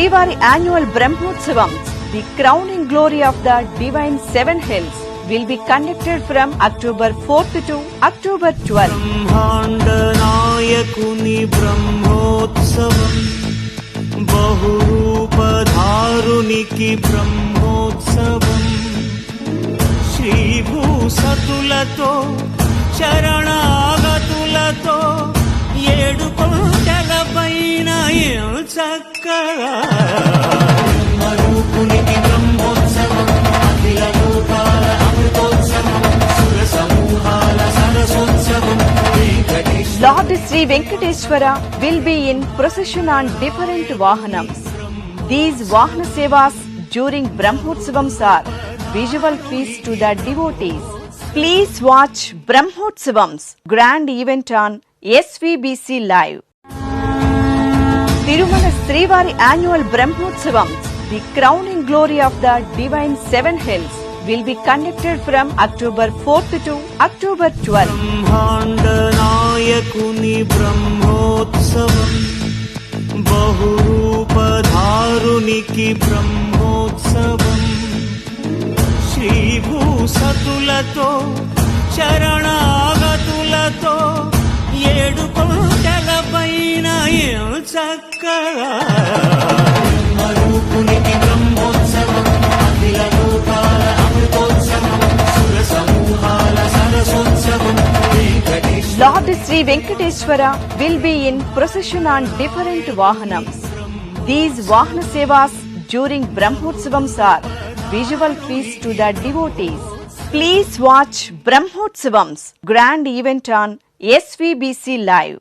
శ్రీవారి annual Brahmotsavam the crowning glory of the divine seven hills will be conducted from October fourth to October twelve బ్రహ్మాండ బ్రహ్మోత్సవం బహురూపధారునికి బ్రహ్మోత్సవం. శ్రీభూసతులతో చరణాగతులతో చక్కగా బ్రహ్మరూపునికి బ్రహ్మోత్సవం అఖిల లోకాల అమృతోత్సవం సుర సమూహాల సరసోత్సవం Venkateswara Lord Sri Venkateshwara will be in procession on different Vahanams. These Vahana Sevas during Brahmotsavams are visual feast to the devotees. Please watch Brahmotsavams grand event on SVBC Live. Tirumala శ్రీవారి annual Brahmotsavam the crowning glory of the divine seven hills will be conducted from October fourth to October twelve బ్రహ్మాండ బ్రహ్మోత్సవం బహురూపధారునికి బ్రహ్మోత్సవం శ్రీభూసతులతో చరణాగతులతో చక్కగా మరూపునికి బ్రహ్మోత్సవం అఖిల లోకాల అమృతోత్సవం సుర సమూహాల సరసోత్సవం lord Shri Venkateswara will be in procession on different vahanam these vahana sevas during Brahmotsavams are visual feast to the devotees. Please watch Brahmhotsavam's grand event on SVBC Live.